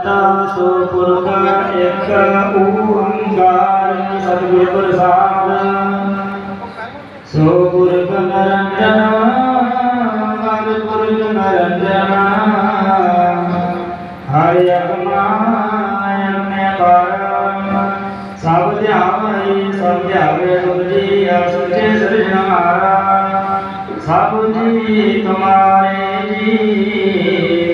ਕਰਤਾ ਸੋ ਪੁਰਖ ਇੱਕ ਓੰਕਾਰ ਸਤਿਗੁਰ ਪ੍ਰਸਾਦ ਸੋ ਪੁਰਖ ਨਰੰਜਨ ਮਨ ਪੁਰਖ ਨਰੰਜਨ ਹਰਿ ਅਗਮਾਇ ਮੈਂ ਪਰ ਸਭ ਧਿਆਵੈ ਸਭ ਧਿਆਵੇ ਗੁਰੂ ਜੀ ਅਸੁਚੇ ਸਿਰਜਣਹਾਰਾ ਸਭ ਜੀ ਤੁਮਾਰੇ ਜੀ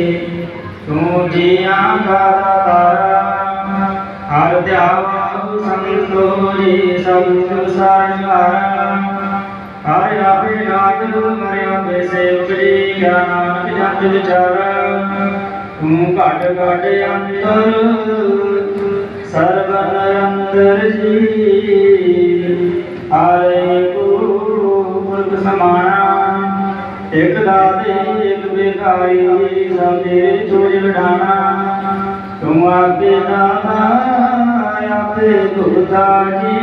ਜੀਆਂ ਦਾ ਤਾਰਾ। ਹਰ ਧਿਆਵ ਸੰਤੋਰੀ ਸਭ ਸੰਸਾਰ ਹਰ ਆਪੇ ਨਾਮ ਨੂੰ ਮਰਿਆ ਬੇਸੇ ਉਪਰੀ ਗਿਆਨ ਜੰਤ ਵਿਚਾਰ। ਤੂੰ ਘਟ ਘਟ ਅੰਤਰ ਸਰਬ ਅੰਦਰ ਜੀ ਆਰੇ ਗੁਰੂ ਪੁਰਖ ਸਮਾਣਾ, ਇਕ ਦਾਤੇ ਇਕ ਬੇਕਾਰੀ ਸਭ ਤੇਰੇ ਚੋਜ ਲਡਾਣਾ ਤੂੰ ਆਪੇ ਦਾਤਾ ਆਪੇ ਦੁਖਦਾ ਜੀ।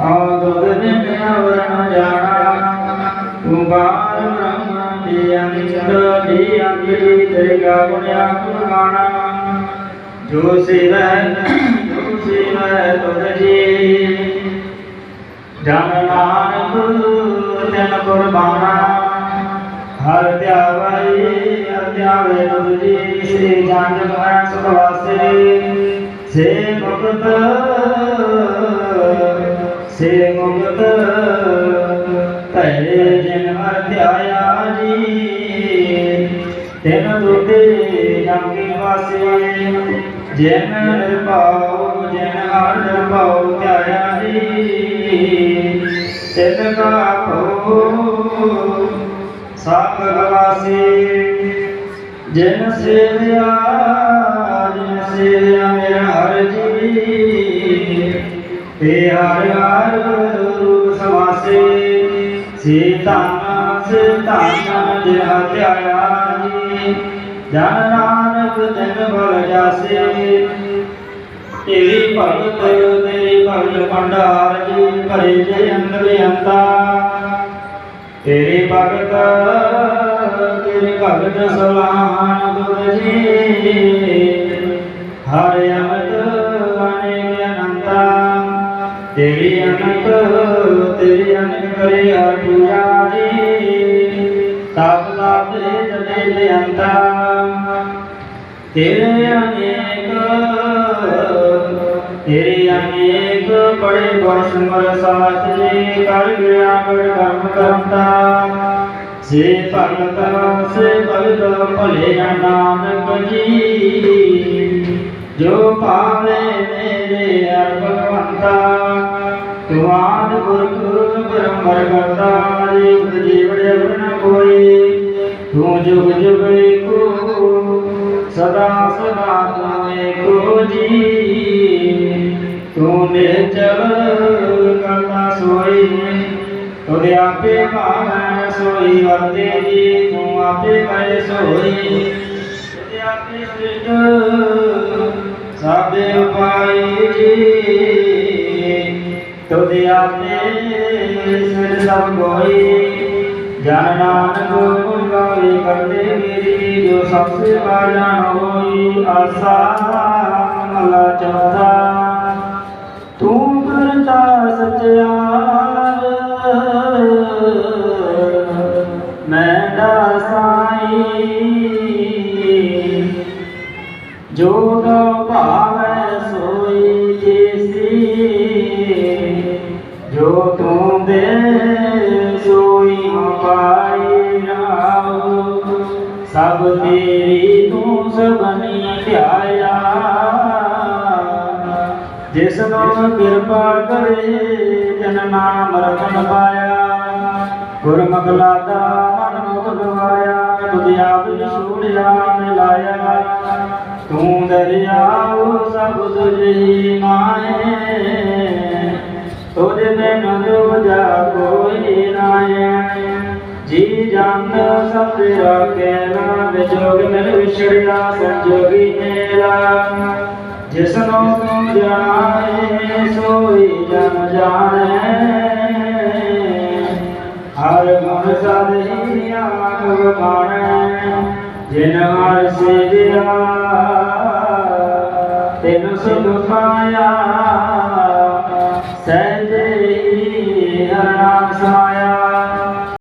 ਆਦੁਰ ਨਿਤ ਅਵਰਨ ਜਾਣਾ। ਤੂੰ ਬਾਰ ਬ੍ਰਹਮ ਦੀ ਅੰਤ ਦੀ ਅੰਤਰੀ ਤੇਰੇ ਗਾਵਣਿਆ ਕੁਰਬਾਨਾ। ਜੋ ਸੇਵੈ ਜੋ ਸੇਵੈ ਤੁਧ ਜੀ। ਜਨ ਨਾਨਕ ਤਨ ਕੁਰਬਾਨਾ। ਹਰ ਧਿਆਵੈ ਹਰ ਧਿਆਵੇ ਤੁਧ ਜੀ, ਸ੍ਰੀ ਜਨ ਮੈਂ ਸੁਖ ਵਾਸੇ। ਸੇ ਮੁਕਤ ਸੇ ਮੁਕਤ ਤੈ ਜਨ ਹਰ ਧਿਆਇਆ ਜੀ। ਤਿਨ ਦੁਤੇ ਜਾਂਗੇ ਵਾਸੇ, ਜਿਨ ਨਿਰਭਉ, ਜਿਨ ਹਰ ਨਿਰਭਉ ਧਿਆਇਆ ਜੀ। ਤਿਨ ਕਾ ਭਉ ਸਭ ਗਵਾਸੀ, ਜਿਨ ਸੇਵਿਆ ਜਿਨ ਸੇਵਿਆ ਮੇਰਾ ਹਰ ਜੀ ਤੇ ਹਰ ਹਰ ਰੂਪ ਸਮਾਸੇ ਸੀਤਾਨਾ ਸੀਤਾਨਾ ਜਿਨ ਧਿਆਇਆ ਜੀ ਜਨ ਨਾਨਕ ਤਿਨ ਬਲ ਜਾਸੇ, ਤੇਰੀ ਭਗਤ ਤੇਰੀ ਭਗਤ ਭੰਡਾਰ ਜੀ ਭਰੇ ਜੇ ਅੰਦਰ ਅੰਤਾ। ਤੇਰੇ ਭਗਤ ਤੇਰੇ ਭਗਤ ਸਲਾਹਨ ਤੁਧ ਜੀ। ਹਰ ਅਮਤ ਅਨੇਕ ਅਨੰਤਾ। ਤੇਰੀ ਅਨੰਤ ਤੇਰੀ ਅਨੰਤ ਕਰੇ ਹਰ ਪੂਜਾ ਜੀ। ਤਪ ਤਪ ਜਦੇ ਬੇਅੰਤਾ ਤੇਰੇ ਅਨੇਕ ਬੜੇ ਗੁਣ ਸਿਮਰ ਜੀ ਕਰ ਗਿਆ ਕਰ ਕਰਮ ਕਰਤਾ ਸੇ ਭਗਤ ਸੇ ਭਗਤ ਭਲੇ ਨਾਨਕ ਜੀ। ਜੋ ਪਾਵੇ ਮੇਰੇ ਅਰ ਭਗਵੰਤਾ ਤੁਮਾਦ ਗੁਰਖ ਬ੍ਰਹਮਰ ਕਰਤਾ ਜੀਵ ਜਬ ਨ ਕੋਈ। ਤੂੰ ਜੁਗ ਜੁਗ ਏਕੋ, ਸਦਾ ਸਦਾ ਤੂੰ ਏਕੋ ਜੀ। ਤੁਦੇ ਆਪੇ ਭਾਵੈ ਸੋਈ, ਵਰਤੇ ਜੀ, ਤੂੰ ਆਪੇ ਕਰੇ ਸੋਈ। ਤੁਦੇ ਆਪੇ ਸਿਰਜ ਸਾਬੇ ਉਪਾਈ ਜੀ। ਤੁਦੇ ਆਪੇ ਸਿਰ ਸਭ ਕੋਈ ਜਨ ਨਾਨਕ ਗੁਣ ਗਾਵੇ ਕਰਦੇ ਮੇਰੀ, ਜੋ ਸਭ ਸੇ ਬਾਜਾਨ ਹੋਈ, ਆਸਾ ਮਲਾ ਚੌਥਾ। ਤੂੰ ਕਰਤਾ ਸਚਿਆਰ ਦਾਸਾਈ ਜੋ ਗੋ ਭਾਵੈ ਸੋਈ ਜੀਸੀ। ਜੋ ਤੂੰ ਦੇ ਸੋਈ ਪਾਈ ਰਾਉ ਸਭ ਤੇਰੀ ਤੂੰ ਸਭਨੀ ਧਿਆਇਆ। ਜਿਸ ਨੂੰ ਕਿਰਪਾ ਕਰੇ ਜਨ ਨਾਮ ਰਤਨ ਪਾਇਆ। ਗੁਰਮਗਲਾ ਦਾ ਮਨ ਮੁਖ ਗਵਾਇਆ ਤੁਧ ਆਪ ਹੀ ਛੋੜਿਆ ਮਿਲਾਇਆ ਤੂੰ ਦਰਿਆਉ ਸਭ ਤੁਝੀ ਮਾਏ। ਤੁਝ ਬਿਨ ਦੂਜਾ ਕੋਈ ਨਾਏ। ਜੀ ਜਨ ਸਭ ਤੇਰਾ ਕਹਿਣਾ ਵਿਜੋਗ ਮਿਲ ਵਿਛੜਿਆ, ਸੰਜੋਗੀ ਮੇਰਾ ਜਿਸ ਨੂੰ ਤੂੰ ਜਾਣੇ, ਸੋਈ ਜਨ ਜਾਣੇ। ਹਰ ਗੁਣ ਸਦਹੀ ਆਖ ਬਖਾਣੈ ਜਿਨ